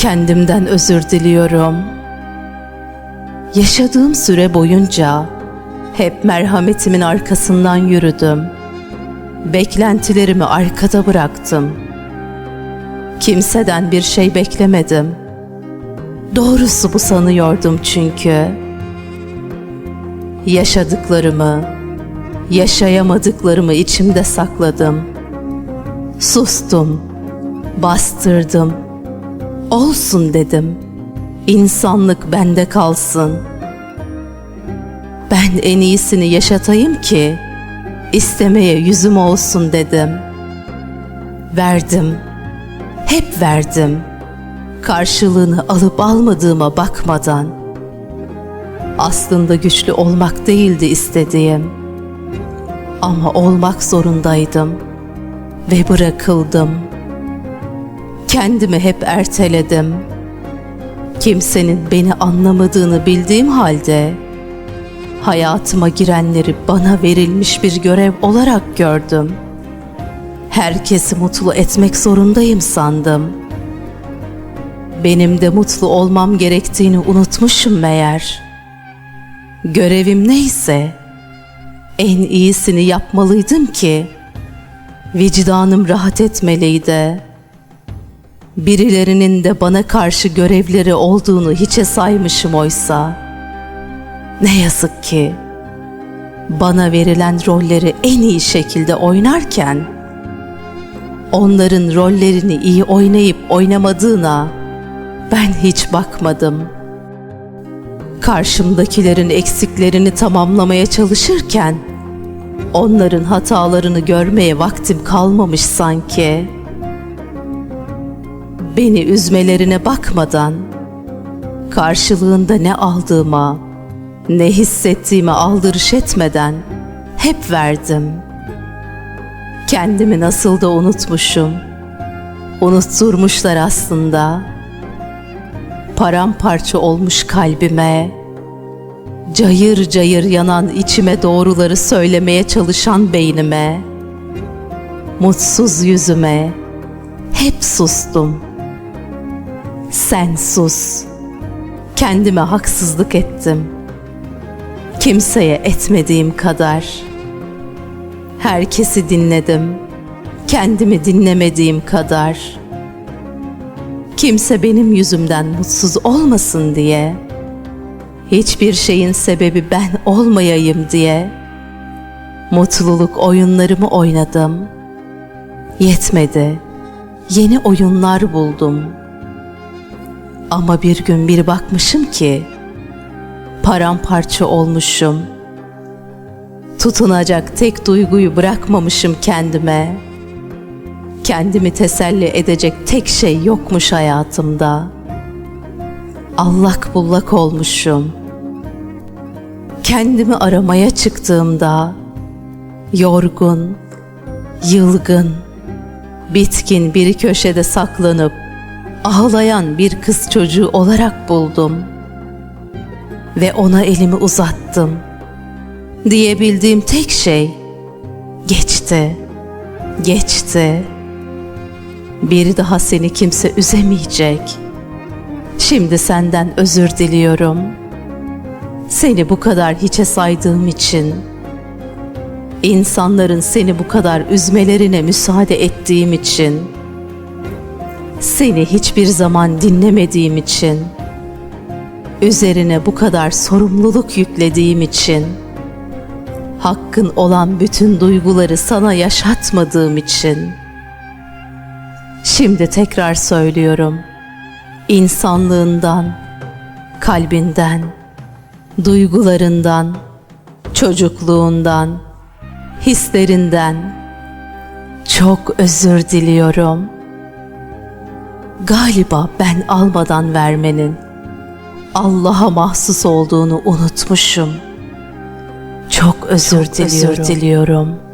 Kendimden özür diliyorum. Yaşadığım süre boyunca hep merhametimin arkasından yürüdüm. Beklentilerimi arkada bıraktım. Kimseden bir şey beklemedim. Doğrusu bu sanıyordum çünkü. Yaşadıklarımı, yaşayamadıklarımı içimde sakladım. Sustum, bastırdım. Olsun dedim. İnsanlık bende kalsın. Ben en iyisini yaşatayım ki istemeye yüzüm olsun dedim. Verdim. Hep verdim. Karşılığını alıp almadığıma bakmadan. Aslında güçlü olmak değildi istediğim. Ama olmak zorundaydım ve bırakıldım. Kendimi hep erteledim. Kimsenin beni anlamadığını bildiğim halde hayatıma girenleri bana verilmiş bir görev olarak gördüm. Herkesi mutlu etmek zorundayım sandım. Benim de mutlu olmam gerektiğini unutmuşum meğer. Görevim neyse en iyisini yapmalıydım ki vicdanım rahat etmeliydi. Birilerinin de bana karşı görevleri olduğunu hiçe saymışım oysa. Ne yazık ki bana verilen rolleri en iyi şekilde oynarken onların rollerini iyi oynayıp oynamadığına ben hiç bakmadım. Karşımdakilerin eksiklerini tamamlamaya çalışırken onların hatalarını görmeye vaktim kalmamış sanki. Beni üzmelerine bakmadan karşılığında ne aldığıma, ne hissettiğime aldırış etmeden hep verdim. Kendimi nasıl da unutmuşum. Unutturmuşlar aslında. Paramparça olmuş kalbime, cayır cayır yanan içime doğruları söylemeye çalışan beynime, mutsuz yüzüme hep sustum. Sen sus. Kendime haksızlık ettim. Kimseye etmediğim kadar. Herkesi dinledim. Kendimi dinlemediğim kadar. Kimse benim yüzümden mutsuz olmasın diye. Hiçbir şeyin sebebi ben olmayayım diye. Mutluluk oyunlarımı oynadım. Yetmedi. Yeni oyunlar buldum. Ama bir gün bir bakmışım ki paramparça olmuşum. Tutunacak tek duyguyu bırakmamışım kendime. Kendimi teselli edecek tek şey yokmuş hayatımda. Allak bullak olmuşum. Kendimi aramaya çıktığımda yorgun, yılgın, bitkin bir köşede saklanıp ağlayan bir kız çocuğu olarak buldum ve ona elimi uzattım. Diyebildiğim tek şey geçti. Geçti. Bir daha seni kimse üzemeyecek. Şimdi senden özür diliyorum. Seni bu kadar hiçe saydığım için, insanların seni bu kadar üzmelerine müsaade ettiğim için, seni hiçbir zaman dinlemediğim için, üzerine bu kadar sorumluluk yüklediğim için, hakkın olan bütün duyguları sana yaşatmadığım için, şimdi tekrar söylüyorum, insanlığından, kalbinden, duygularından, çocukluğundan, hislerinden çok özür diliyorum. Galiba ben almadan vermenin Allah'a mahsus olduğunu unutmuşum. Çok özür diliyorum. Özür diliyorum.